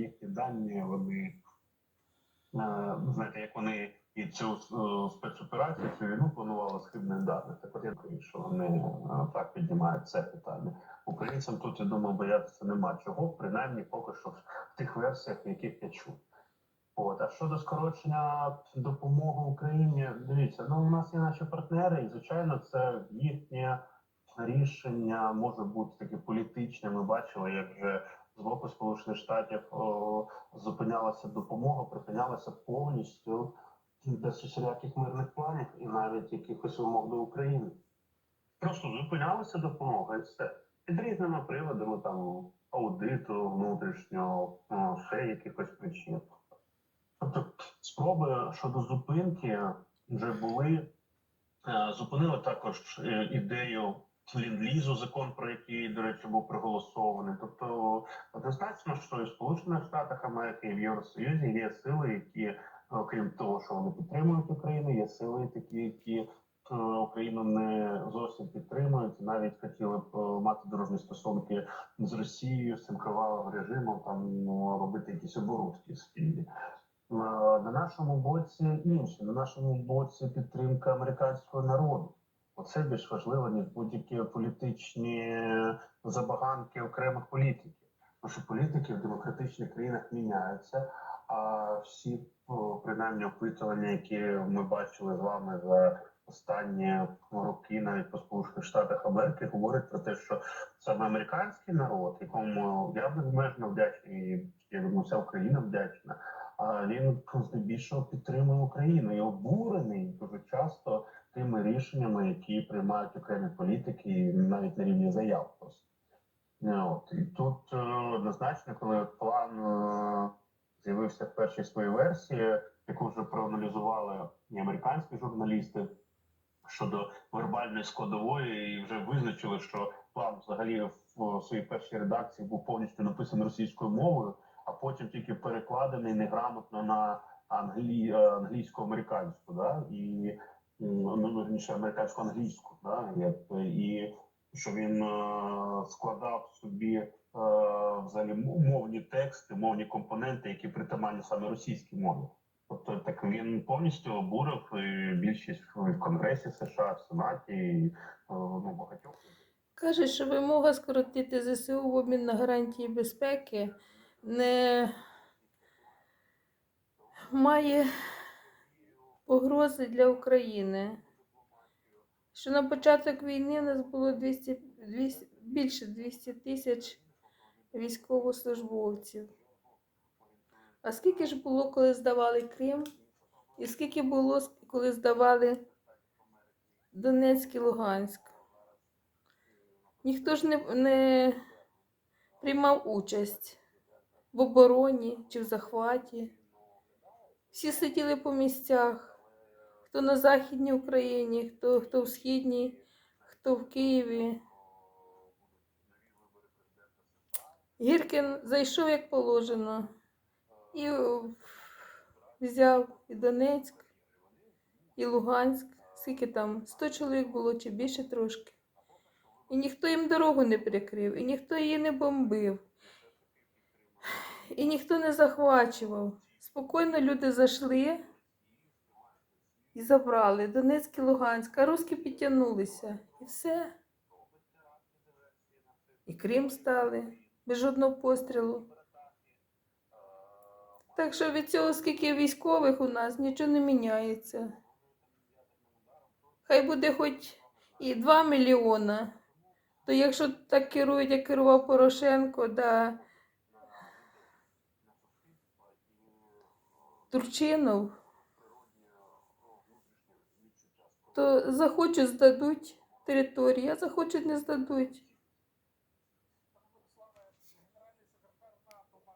їхні дані, вони е, знаєте, як вони і цю е, спецоперацію, цю війну планували з хибних даних. Так от я думаю, що вони е, так піднімають це питання. Українцям тут я думаю, боятися нема чого, принаймні поки що в тих версіях, в яких я чув. От, а щодо скорочення допомоги Україні, дивіться, ну у нас є наші партнери, і звичайно, це їхнє рішення може бути таке політичне. Ми бачили, як вже з боку Сполучених Штатів зупинялася допомога, припинялася повністю без усіляких мирних планів і навіть якихось вимог до України. Просто зупинялася допомога і все. Під різними приводами там аудиту внутрішнього, ну, ще якихось причин. Тобто спроби щодо зупинки вже були. Е, Зупинили також е, ідею ленд-лізу, закон про який, до речі, був проголосований. Тобто однозначно, що і в Сполучених Штатах Америки, і в Євросоюзі є сили, які, окрім того, що вони підтримують Україну, є сили такі, які е, Україну не зовсім підтримують, навіть хотіли б е, мати дружні стосунки з Росією, з цим кривавим режимом, там ну, робити якісь оборудки спільні. Е, На нашому боці інше, на нашому боці підтримка американського народу. Оце більш важливо, ніж будь-які політичні забаганки окремих політиків. Тому що політики в демократичних країнах міняються, а всі принаймні опитування, які ми бачили з вами за останні роки, навіть по Сполучених Штатах Америки, говорять про те, що саме американський народ, якому я безмежно вдячний, і я думаю, вся Україна вдячна. А він здебільшого підтримує Україну і обурений дуже часто тими рішеннями, які приймають окремі політики, навіть на рівні заяв. Е, от і тут е, однозначно, коли план е, з'явився в першій своїй версії, яку вже проаналізували і американські журналісти щодо вербальної складової, і вже визначили, що план взагалі в своїй першій редакції був повністю написаний російською мовою, а потім тільки перекладений неграмотно на англі... англійсько-американську, да? і м, ну, верніше американсько-англійську, да? і що він е, складав собі е, взагалі мовні тексти, мовні компоненти, які притаманні саме російській мові. Тобто так він повністю обурив більшість в Конгресі США, в Сенаті, і, е, ну, багатьох. Кажуть, що вимога скоротити ЗСУ в обмін на гарантії безпеки не має погрози для України. Що на початок війни у нас було 200, 200, більше 200 тисяч військовослужбовців. А скільки ж було, коли здавали Крим? І скільки було, коли здавали Донецьк і Луганськ? Ніхто ж не, не приймав участь в обороні чи в захваті. Всі сиділи по місцях, хто на Західній Україні, хто, хто в Східній, хто в Києві. Гіркін зайшов як положено і взяв і Донецьк, і Луганськ. Скільки там? 100 чоловік було чи більше трошки. І ніхто їм дорогу не перекрив, і ніхто її не бомбив, і ніхто не захвачував. Спокійно люди зайшли і забрали Донецьк і Луганськ, а русські підтягнулися. І все. І Крим стали без жодного пострілу. Так що від цього, скільки військових у нас, нічого не міняється. Хай буде хоч і 2 мільйона. То якщо так керують, як керував Порошенко, да Турчинов, то захочуть здадуть територію, а захочуть не здадуть.